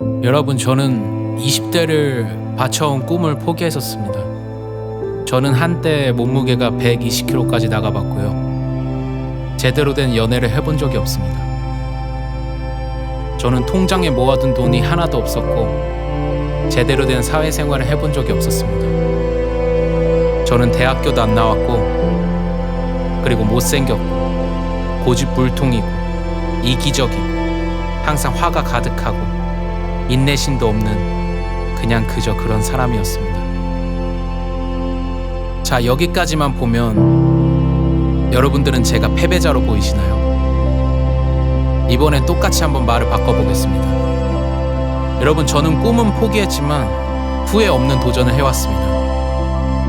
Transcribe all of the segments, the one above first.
여러분, 저는 20대를 바쳐온 꿈을 포기했었습니다. 저는 한때 몸무게가 120kg까지 나가봤고요. 제대로 된 연애를 해본 적이 없습니다. 저는 통장에 모아둔 돈이 하나도 없었고, 제대로 된 사회생활을 해본 적이 없었습니다. 저는 대학교도 안 나왔고, 그리고 못생겼고, 고집불통이고, 이기적이고, 항상 화가 가득하고, 인내심도 없는 그냥 그저 그런 사람이었습니다. 자, 여기까지만 보면 여러분들은 제가 패배자로 보이시나요? 이번엔 똑같이 한번 말을 바꿔보겠습니다. 여러분, 저는 꿈은 포기했지만 후회 없는 도전을 해왔습니다.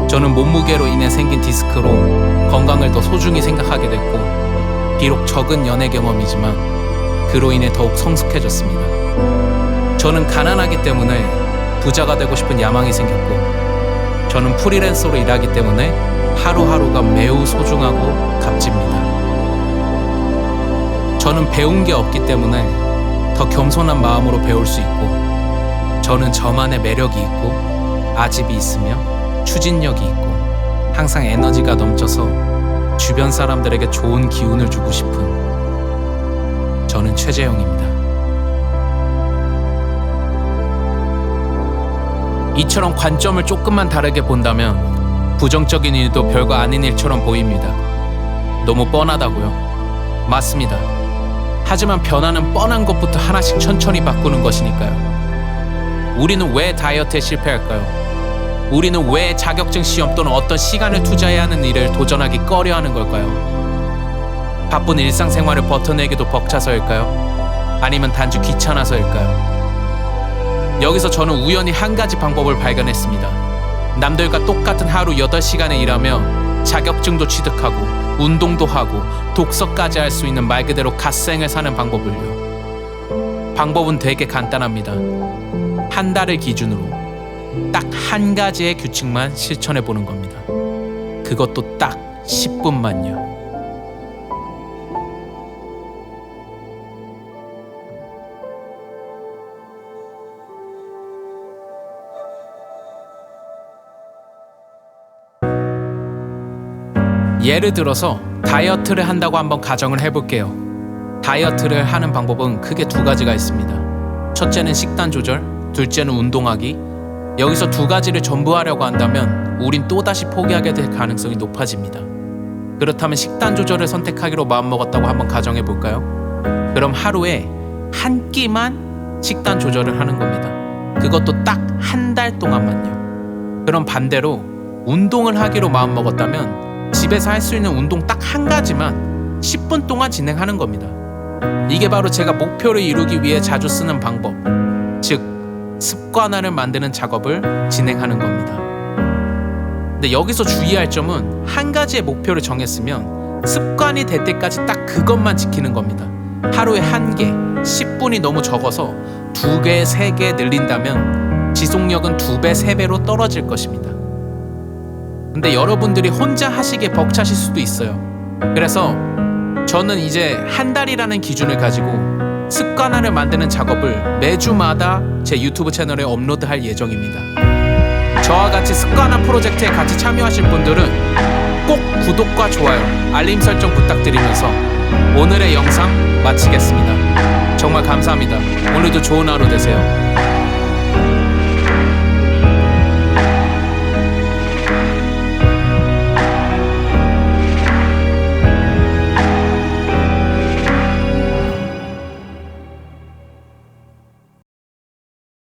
저는 몸무게로 인해 생긴 디스크로 건강을 더 소중히 생각하게 됐고, 비록 적은 연애 경험이지만 그로 인해 더욱 성숙해졌습니다. 저는 가난하기 때문에 부자가 되고 싶은 야망이 생겼고, 저는 프리랜서로 일하기 때문에 하루하루가 매우 소중하고 값집니다. 저는 배운 게 없기 때문에 더 겸손한 마음으로 배울 수 있고, 저는 저만의 매력이 있고, 아집이 있으며, 추진력이 있고, 항상 에너지가 넘쳐서 주변 사람들에게 좋은 기운을 주고 싶은 저는 최재영입니다. 이처럼 관점을 조금만 다르게 본다면 부정적인 일도 별거 아닌 일처럼 보입니다. 너무 뻔하다고요? 맞습니다. 하지만 변화는 뻔한 것부터 하나씩 천천히 바꾸는 것이니까요. 우리는 왜 다이어트에 실패할까요? 우리는 왜 자격증 시험 또는 어떤 시간을 투자해야 하는 일을 도전하기 꺼려 하는 걸까요? 바쁜 일상생활을 버텨내기도 벅차서일까요? 아니면 단지 귀찮아서일까요? 여기서 저는 우연히 한 가지 방법을 발견했습니다. 남들과 똑같은 하루 8시간을 일하며 자격증도 취득하고 운동도 하고 독서까지 할 수 있는 말 그대로 갓생을 사는 방법을요. 방법은 되게 간단합니다. 한 달을 기준으로 딱 한 가지의 규칙만 실천해 보는 겁니다. 그것도 딱 10분만요. 예를 들어서 다이어트를 한다고 한번 가정을 해볼게요. 다이어트를 하는 방법은 크게 두 가지가 있습니다. 첫째는 식단 조절, 둘째는 운동하기. 여기서 두 가지를 전부 하려고 한다면 우린 또다시 포기하게 될 가능성이 높아집니다. 그렇다면 식단 조절을 선택하기로 마음먹었다고 한번 가정해 볼까요? 그럼 하루에 한 끼만 식단 조절을 하는 겁니다. 그것도 딱 한 달 동안만요. 그럼 반대로 운동을 하기로 마음먹었다면 집에서 할 수 있는 운동 딱 한 가지만 10분 동안 진행하는 겁니다. 이게 바로 제가 목표를 이루기 위해 자주 쓰는 방법, 즉 습관화를 만드는 작업을 진행하는 겁니다. 근데 여기서 주의할 점은 한 가지의 목표를 정했으면 습관이 될 때까지 딱 그것만 지키는 겁니다. 하루에 한 개, 10분이 너무 적어서 두 개, 세 개 늘린다면 지속력은 두 배, 세 배로 떨어질 것입니다. 근데 여러분들이 혼자 하시기에 벅차실 수도 있어요. 그래서 저는 이제 한 달이라는 기준을 가지고 습관화를 만드는 작업을 매주마다 제 유튜브 채널에 업로드할 예정입니다. 저와 같이 습관화 프로젝트에 같이 참여하실 분들은 꼭 구독과 좋아요, 알림 설정 부탁드리면서 오늘의 영상 마치겠습니다. 정말 감사합니다. 오늘도 좋은 하루 되세요.